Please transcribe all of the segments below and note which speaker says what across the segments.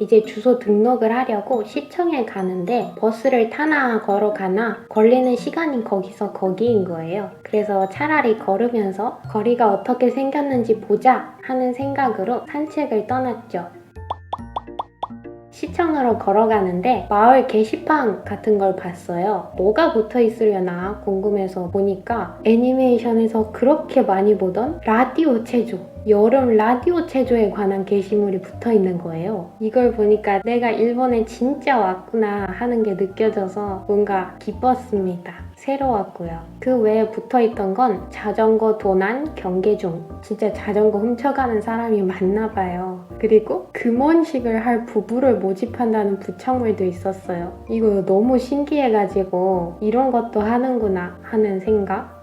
Speaker 1: 이제 주소 등록을 하려고 시청에 가는데 버스를 타나 걸어가나 걸리는 시간이 거기서 거기인 거예요. 그래서 차라리 걸으면서 거리가 어떻게 생겼는지 보자 하는 생각으로 산책을 떠났죠. 시청으로 걸어가는데 마을 게시판 같은 걸 봤어요. 뭐가 붙어 있으려나 궁금해서 보니까 애니메이션에서 그렇게 많이 보던 라디오 체조, 여름 라디오 체조에 관한 게시물이 붙어 있는 거예요. 이걸 보니까 내가 일본에 진짜 왔구나 하는 게 느껴져서 뭔가 기뻤습니다. 새로웠고요. 그 외에 붙어 있던 건 자전거 도난 경계 중. 진짜 자전거 훔쳐가는 사람이 많나 봐요. 그리고 금원식을 할 부부를 모집한다는 부착물도 있었어요. 이거 너무 신기해가지고 이런 것도 하는구나 하는 생각.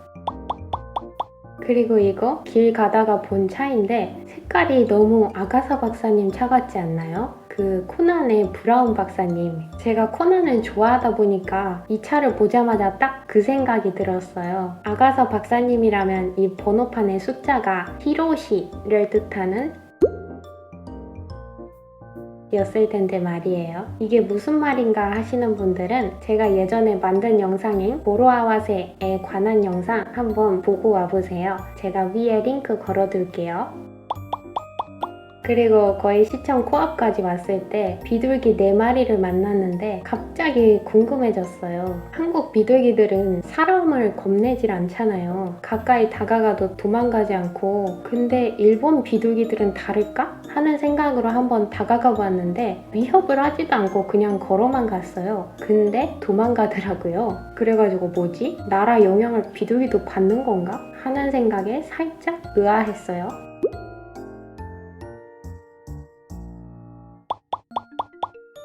Speaker 1: 그리고 이거 길 가다가 본 차인데 색깔이 너무 아가사 박사님 차 같지 않나요? 그 코난의 브라운 박사님. 제가 코난을 좋아하다 보니까 이 차를 보자마자 딱 그 생각이 들었어요. 아가사 박사님이라면 이 번호판의 숫자가 히로시를 뜻하는 였을 텐데 말이에요. 이게 무슨 말인가 하시는 분들은 제가 예전에 만든 영상인 보로아와세에 관한 영상 한번 보고 와보세요. 제가 위에 링크 걸어둘게요. 그리고 거의 시청 코앞까지 왔을 때 비둘기 4마리를 만났는데 갑자기 궁금해졌어요. 한국 비둘기들은 사람을 겁내질 않잖아요. 가까이 다가가도 도망가지 않고 근데 일본 비둘기들은 다를까? 하는 생각으로 한번 다가가 봤는데 위협을 하지도 않고 그냥 걸어만 갔어요. 근데 도망가더라고요. 그래가지고 뭐지? 나라 영향을 비둘기도 받는 건가? 하는 생각에 살짝 의아했어요.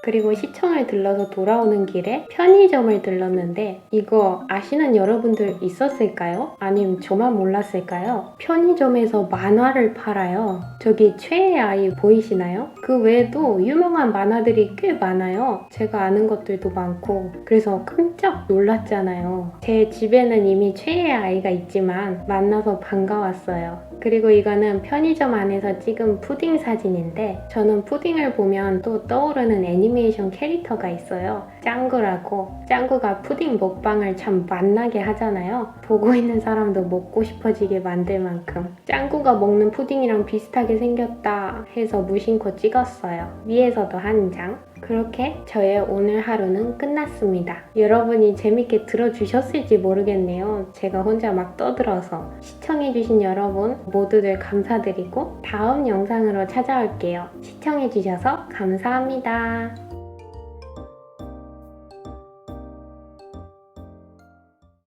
Speaker 1: 그리고 시청을 들러서 돌아오는 길에 편의점을 들렀는데 이거 아시는 여러분들 있었을까요? 아니면 저만 몰랐을까요? 편의점에서 만화를 팔아요. 저기 최애 아이 보이시나요? 그 외에도 유명한 만화들이 꽤 많아요. 제가 아는 것들도 많고 그래서 깜짝 놀랐잖아요. 제 집에는 이미 최애 아이가 있지만 만나서 반가웠어요. 그리고 이거는 편의점 안에서 찍은 푸딩 사진인데 저는 푸딩을 보면 또 떠오르는 애니메이션 캐릭터가 있어요. 짱구라고. 짱구가 푸딩 먹방을 참 맛나게 하잖아요. 보고 있는 사람도 먹고 싶어지게 만들 만큼. 짱구가 먹는 푸딩이랑 비슷하게 생겼다 해서 무심코 찍었어요. 위에서도 한 장. 그렇게 저의 오늘 하루는 끝났습니다. 여러분이 재밌게 들어주셨을지 모르겠네요. 제가 혼자 막 떠들어서. 시청해주신 여러분 모두들 감사드리고 다음 영상으로 찾아올게요. 시청해주셔서 감사합니다.